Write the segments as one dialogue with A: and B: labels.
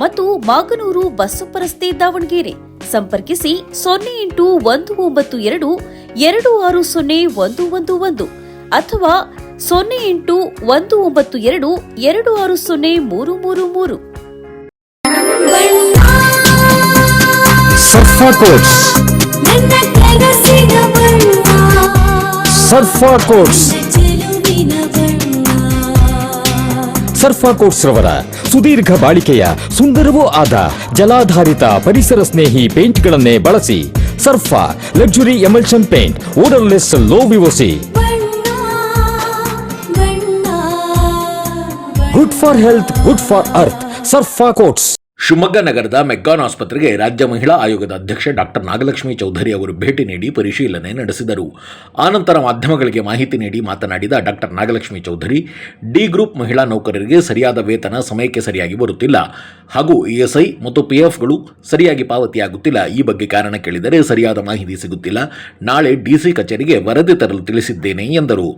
A: ಮತ್ತು ಮಾಗನೂರು ಬಸ್ಸು ರಸ್ತೆ ದಾವಣಗೆರೆ. ಸಂಪರ್ಕಿಸಿ ಸೊನ್ನೆ ಎಂಟು ಒಂದು ಒಂಬತ್ತು ಎರಡು ಎರಡು ಆರು ಸೊನ್ನೆ ಒಂದು ಒಂದು ಒಂದು ಅಥವಾ ಸೊನ್ನೆ ಎಂಟು ಒಂದು ಒಂಬತ್ತು ಎರಡು ಎರಡು ಆರು ಸೊನ್ನೆ ಮೂರು ಮೂರು ಮೂರು.
B: ಸರ್ಫಾ ಕೋಟ್ಸ್ ಕೋಟ್ಸ್ ರವರ ಸುದೀರ್ಘ ಬಾಳಿಕೆಯ ಸುಂದರವೂ ಆದ ಜಲಾಧಾರಿತ ಪರಿಸರ ಸ್ನೇಹಿ ಪೇಂಟ್ಗಳನ್ನೇ ಬಳಸಿ Surfa luxury emulsion paint odourless low VOC
C: ಬಣ್ಣ ಬಣ್ಣ
B: good for health good for earth Surfa coats
D: Shivamogga ನಗರದ ಮೆಗ್ಗಾನ್ ಆಸ್ಪತ್ರೆಗೆ ರಾಜ್ಯ ಮಹಿಳಾ ಆಯೋಗದ ಅಧ್ಯಕ್ಷ ಡಾಕ್ಟರ್ ನಾಗಲಕ್ಷ್ಮಿ ಚೌಧರಿ ಅವರು ಭೇಟಿ ನೀಡಿ ಪರಿಶೀಲನೆ ನಡೆಸಿದರು. ಆನಂತರ ಮಾಧ್ಯಮಗಳಿಗೆ ಮಾಹಿತಿ ನೀಡಿ ಮಾತನಾಡಿದ doctor Nagalakshmi Chaudhari, D group ಮಹಿಳಾ ನೌಕರರಿಗೆ ಸರಿಯಾದ ವೇತನ ಸಮಯಕ್ಕೆ ಸರಿಯಾಗಿ ಬರುತ್ತಿಲ್ಲ ಹಾಗೂ ಇಎಸ್ಐ ಮತ್ತು ಪಿಎಫ್ಗಳು ಸರಿಯಾಗಿ ಪಾವತಿಯಾಗುತ್ತಿಲ್ಲ. ಈ ಬಗ್ಗೆ ಕಾರಣ ಕೇಳಿದರೆ ಸರಿಯಾದ ಮಾಹಿತಿ ಸಿಗುತ್ತಿಲ್ಲ. ನಾಳೆ ಡಿಸಿ ಕಚೇರಿಗೆ ವರದಿ ತರಲು ತಿಳಿಸಿದ್ದೇನೆ ಎಂದರು.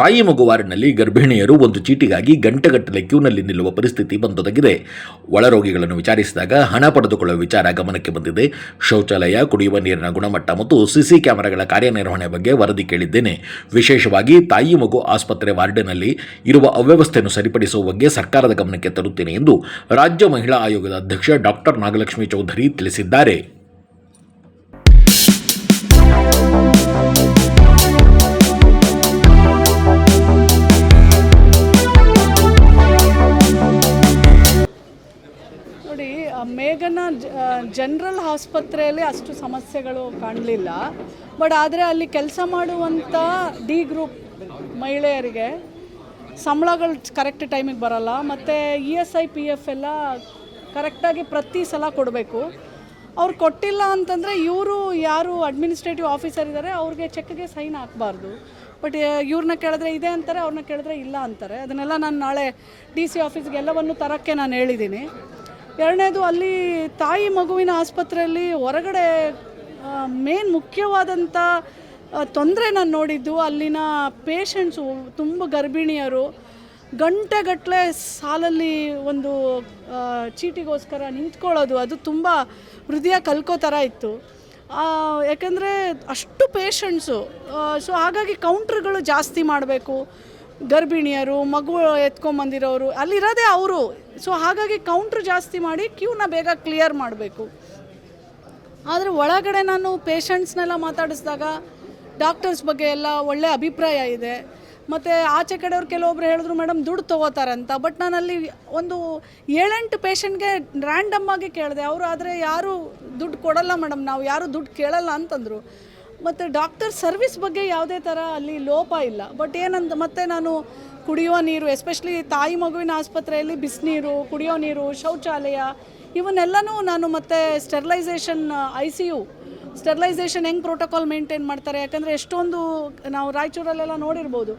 D: ತಾಯಿ ಮಗುವಾರಿನಲ್ಲಿ ಗರ್ಭಿಣಿಯರು ಒಂದು ಚೀಟಿಗಾಗಿ ಗಂಟೆಗಟ್ಟಲೆ ಕ್ಯೂನಲ್ಲಿ ನಿಲ್ಲುವ ಪರಿಸ್ಥಿತಿ ಬಂದೊದಗಿದೆ. ಒಳರೋಗಿಗಳನ್ನು ವಿಚಾರಿಸಿದಾಗ ಹಣ ಪಡೆದುಕೊಳ್ಳುವ ವಿಚಾರ ಗಮನಕ್ಕೆ ಬಂದಿದೆ. ಶೌಚಾಲಯ, ಕುಡಿಯುವ ನೀರಿನ ಗುಣಮಟ್ಟ ಮತ್ತು ಸಿಸಿ ಕ್ಯಾಮೆರಾಗಳ ಕಾರ್ಯನಿರ್ವಹಣೆ ಬಗ್ಗೆ ವರದಿ ಕೇಳಿದ್ದೇನೆ. ವಿಶೇಷವಾಗಿ ತಾಯಿ ಮಗು ಆಸ್ಪತ್ರೆ ವಾರ್ಡಿನಲ್ಲಿ ಇರುವ ಅವ್ಯವಸ್ಥೆಯನ್ನು ಸರಿಪಡಿಸುವ ಬಗ್ಗೆ ಸರ್ಕಾರದ ಗಮನಕ್ಕೆ ತರುತ್ತೇನೆ ಎಂದು ರಾಜ್ಯ ಮಹಿಳಾ ಆಯೋಗದ ಅಧ್ಯಕ್ಷ ಡಾಕ್ಟರ್ ನಾಗಲಕ್ಷ್ಮಿ ಚೌಧರಿ ತಿಳಿಸಿದ್ದಾರೆ.
E: ಜನರಲ್ ಆಸ್ಪತ್ರೆಯಲ್ಲಿ ಅಷ್ಟು ಸಮಸ್ಯೆಗಳು ಕಾಣಲಿಲ್ಲ. ಬಟ್ ಆದರೆ ಅಲ್ಲಿ ಕೆಲಸ ಮಾಡುವಂಥ ಡಿ ಗ್ರೂಪ್ ಮಹಿಳೆಯರಿಗೆ ಸಂಬಳಗಳು ಕರೆಕ್ಟ್ ಟೈಮಿಗೆ ಬರಲ್ಲ. ಮತ್ತು E S I, P F ಎಲ್ಲ ಕರೆಕ್ಟಾಗಿ ಪ್ರತಿ ಸಲ ಕೊಡಬೇಕು. ಅವ್ರು ಕೊಟ್ಟಿಲ್ಲ ಅಂತಂದರೆ ಇವರು ಯಾರು ಅಡ್ಮಿನಿಸ್ಟ್ರೇಟಿವ್ ಆಫೀಸರ್ ಇದ್ದಾರೆ ಅವ್ರಿಗೆ ಚೆಕ್ಗೆ ಸೈನ್ ಹಾಕಬಾರ್ದು. ಬಟ್ ಇವ್ರನ್ನ ಕೇಳಿದ್ರೆ ಇದೆ ಅಂತಾರೆ ಅವ್ರನ್ನ ಕೇಳಿದ್ರೆ ಇಲ್ಲ ಅಂತಾರೆ. ಅದನ್ನೆಲ್ಲ ನಾನು ನಾಳೆ ಡಿ ಸಿ ಆಫೀಸ್ಗೆ ಎಲ್ಲವನ್ನು ತರೋಕ್ಕೆ ನಾನು ಹೇಳಿದ್ದೀನಿ. ಎರಡನೇದು, ಅಲ್ಲಿ ತಾಯಿ ಮಗುವಿನ ಆಸ್ಪತ್ರೆಯಲ್ಲಿ ಹೊರಗಡೆ ಮೇನ್ ಮುಖ್ಯವಾದಂಥ ತೊಂದರೆ ನಾನು ನೋಡಿದ್ದು, ಅಲ್ಲಿನ ಪೇಷಂಟ್ಸು ತುಂಬ ಗರ್ಭಿಣಿಯರು. ಗಂಟೆಗಟ್ಟಲೆ ಸಾಲಲ್ಲಿ ಒಂದು ಚೀಟಿಗೋಸ್ಕರ ನಿಂತ್ಕೊಳ್ಳೋದು, ಅದು ತುಂಬ ಹೃದಯ ಕಲ್ಕೋ ಥರ ಇತ್ತು. ಯಾಕೆಂದರೆ ಯಾಕಂದರೆ ಅಷ್ಟು ಪೇಷಂಟ್ಸು ಸೊ ಹಾಗಾಗಿ ಕೌಂಟ್ರ್ಗಳು ಜಾಸ್ತಿ ಮಾಡಬೇಕು. ಗರ್ಭಿಣಿಯರು, ಮಗು ಎತ್ಕೊಂಬಂದಿರೋರು, ಅಲ್ಲಿರೋದೇ ಅವರು. ಸೊ ಹಾಗಾಗಿ ಕೌಂಟ್ರ್ ಜಾಸ್ತಿ ಮಾಡಿ ಕ್ಯೂನ ಬೇಗ ಕ್ಲಿಯರ್ ಮಾಡಬೇಕು. ಆದರೆ ಒಳಗಡೆ ನಾನು ಪೇಷಂಟ್ಸ್ನೆಲ್ಲ ಮಾತಾಡಿಸಿದಾಗ ಡಾಕ್ಟರ್ಸ್ ಬಗ್ಗೆ ಎಲ್ಲ ಒಳ್ಳೆ ಅಭಿಪ್ರಾಯ ಇದೆ. ಮತ್ತು ಆಚೆ ಕಡೆಯವ್ರು ಕೆಲವೊಬ್ರು ಹೇಳಿದ್ರು, ಮೇಡಮ್, ದುಡ್ಡು ತೊಗೋತಾರಂತ. ಬಟ್ ನಾನು ಅಲ್ಲಿ ಒಂದು ಏಳೆಂಟು ಪೇಷಂಟ್ಗೆ ರ್ಯಾಂಡಮ್ ಆಗಿ ಕೇಳಿದೆ. ಅವರು, ಆದರೆ ಯಾರು ದುಡ್ಡು ಕೊಡಲ್ಲ ಮೇಡಮ್, ನಾವು ಯಾರು ದುಡ್ಡು ಕೇಳಲ್ಲ ಅಂತಂದರು. ಮತ್ತು ಡಾಕ್ಟರ್ ಸರ್ವಿಸ್ ಬಗ್ಗೆ ಯಾವುದೇ ಥರ ಅಲ್ಲಿ ಲೋಪ ಇಲ್ಲ. ಬಟ್ ಏನಂತ ಮತ್ತೆ ನಾನು ಕುಡಿಯುವ ನೀರು ಎಸ್ಪೆಷಲಿ ತಾಯಿ ಮಗುವಿನ ಆಸ್ಪತ್ರೆಯಲ್ಲಿ ಬಿಸಿನೀರು ಕುಡಿಯೋ ನೀರು, ಶೌಚಾಲಯ, ಇವನ್ನೆಲ್ಲನೂ ನಾನು ಮತ್ತೆ sterilisation I C U sterilisation ಹೆಂಗೆ ಪ್ರೋಟೋಕಾಲ್ ಮೇಂಟೈನ್ ಮಾಡ್ತಾರೆ? ಯಾಕಂದರೆ ಎಷ್ಟೊಂದು ನಾವು ರಾಯಚೂರಲ್ಲೆಲ್ಲ ನೋಡಿರ್ಬೋದು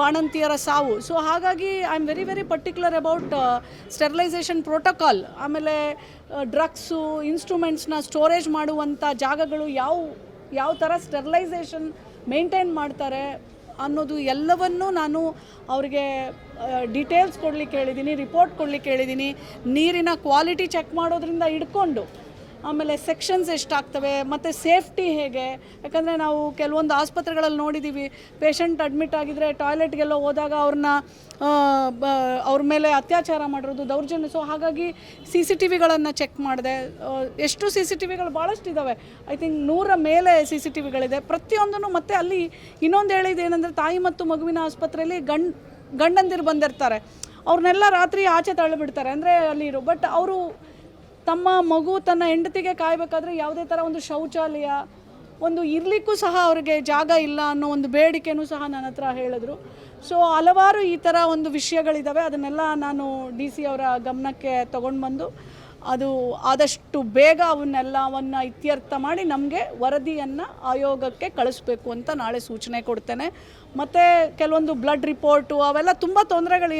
E: ಬಾಣಂತಿಯರ ಸಾವು. ಸೊ ಹಾಗಾಗಿ I am very very particular about sterilisation protocol ಆಮೇಲೆ ಡ್ರಗ್ಸು ಇನ್ಸ್ಟ್ರೂಮೆಂಟ್ಸ್ನ ಸ್ಟೋರೇಜ್ ಮಾಡುವಂಥ ಜಾಗಗಳು ಯಾವ? ಯಾವ ಥರ ಸ್ಟೆರ್ಲೈಸೇಷನ್ ಮೇಂಟೈನ್ ಮಾಡ್ತಾರೆ ಅನ್ನೋದು ಎಲ್ಲವನ್ನೂ ನಾನು ಅವರಿಗೆ ಡೀಟೇಲ್ಸ್ ಕೊಡ್ಲಿಕ್ಕೆ ಹೇಳಿದ್ದೀನಿ ರಿಪೋರ್ಟ್ ಕೊಡ್ಲಿಕ್ಕೆ ಹೇಳಿದ್ದೀನಿ. ನೀರಿನ ಕ್ವಾಲಿಟಿ ಚೆಕ್ ಮಾಡೋದ್ರಿಂದ ಹಿಡ್ಕೊಂಡು ಆಮೇಲೆ ಸೆಕ್ಷನ್ಸ್ ಎಷ್ಟಾಗ್ತವೆ, ಮತ್ತು ಸೇಫ್ಟಿ ಹೇಗೆ? ಯಾಕಂದರೆ ನಾವು ಕೆಲವೊಂದು ಆಸ್ಪತ್ರೆಗಳಲ್ಲಿ ನೋಡಿದ್ದೀವಿ ಪೇಷಂಟ್ ಅಡ್ಮಿಟ್ ಆಗಿದ್ರೆ ಟಾಯ್ಲೆಟ್ಗೆಲ್ಲ ಹೋದಾಗ ಅವ್ರನ್ನ ಅವ್ರ ಮೇಲೆ ಅತ್ಯಾಚಾರ ಮಾಡಿರೋದು ದೌರ್ಜನ್ಯ. ಸೊ ಹಾಗಾಗಿ ಸಿ ಸಿ ಟಿ ವಿಗಳನ್ನು ಚೆಕ್ ಮಾಡಿದೆ ಎಷ್ಟು ಸಿ ಸಿ ಟಿ ವಿಗಳು ಭಾಳಷ್ಟು ಇದ್ದಾವೆ ಐ ಥಿಂಕ್ ನೂರ ಮೇಲೆ ಸಿ ಸಿ ಟಿ ವಿಗಳಿದೆ ಪ್ರತಿಯೊಂದನ್ನು ಮತ್ತೆ ಅಲ್ಲಿ ಇನ್ನೊಂದು ಹೇಳಿದ್ದು ಏನಂದರೆ ತಾಯಿ ಮತ್ತು ಮಗುವಿನ ಆಸ್ಪತ್ರೆಯಲ್ಲಿ ಗಂಡ್, ಗಂಡಂದಿರು ಬಂದಿರ್ತಾರೆ. ಅವ್ರನ್ನೆಲ್ಲ ರಾತ್ರಿ ಆಚೆ ತಳ್ಳಿಬಿಡ್ತಾರೆ. ಅಂದರೆ ಅಲ್ಲಿ ಇರೋ ಬಟ್ ಅವರು ತಮ್ಮ ಮಗು ತನ್ನ ಹೆಂಡತಿಗೆ ಕಾಯಬೇಕಾದ್ರೆ ಯಾವುದೇ ಥರ ಒಂದು ಶೌಚಾಲಯ, ಒಂದು ಇರಲಿಕ್ಕೂ ಸಹ ಅವರಿಗೆ ಜಾಗ ಇಲ್ಲ ಅನ್ನೋ ಒಂದು ಬೇಡಿಕೆನೂ ಸಹ ನನ್ನ ಹತ್ರ ಹೇಳಿದ್ರು. ಸೊ ಹಲವಾರು ಈ ಥರ ಒಂದು ವಿಷಯಗಳಿದ್ದಾವೆ ಅದನ್ನೆಲ್ಲ ನಾನು ಡಿ ಸಿ ಅವರ ಗಮನಕ್ಕೆ ತೊಗೊಂಡು ಬಂದು ಅದು ಆದಷ್ಟು ಬೇಗ ಅವನ್ನೆಲ್ಲವನ್ನು ಇತ್ಯರ್ಥ ಮಾಡಿ ನಮಗೆ ವರದಿಯನ್ನು ಆಯೋಗಕ್ಕೆ ಕಳಿಸ್ಬೇಕು ಅಂತ ನಾಳೆ ಸೂಚನೆ ಕೊಡ್ತೇನೆ. ಮತ್ತು ಕೆಲವೊಂದು ಬ್ಲಡ್ ರಿಪೋರ್ಟು ಅವೆಲ್ಲ ತುಂಬ ತೊಂದರೆಗಳು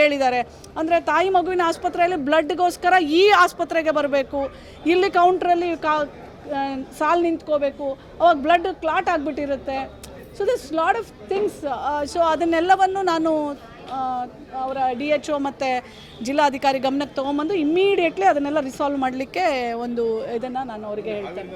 E: ಹೇಳಿದ್ದಾರೆ. ಅಂದರೆ ತಾಯಿ ಮಗುವಿನ ಆಸ್ಪತ್ರೆಯಲ್ಲಿ ಬ್ಲಡ್ಗೋಸ್ಕರ ಈ ಆಸ್ಪತ್ರೆಗೆ ಬರಬೇಕು. ಇಲ್ಲಿ ಕೌಂಟ್ರಲ್ಲಿ ಕಾ ಸಾಲು ನಿಂತ್ಕೋಬೇಕು. ಅವಾಗ blood clot ಆಗಿಬಿಟ್ಟಿರುತ್ತೆ. So this lot of things so ಅದನ್ನೆಲ್ಲವನ್ನು ನಾನು ಅವರ ಡಿ ಎಚ್ ಒ ಮತ್ತು ಜಿಲ್ಲಾಧಿಕಾರಿ ಗಮನಕ್ಕೆ ತೊಗೊಂಬಂದು ಇಮ್ಮಿಡಿಯೇಟ್ಲಿ ಅದನ್ನೆಲ್ಲ ರಿಸಾಲ್ವ್ ಮಾಡಲಿಕ್ಕೆ ಒಂದು ಇದನ್ನು ನಾನು ಅವರಿಗೆ ಹೇಳ್ತೇನೆ.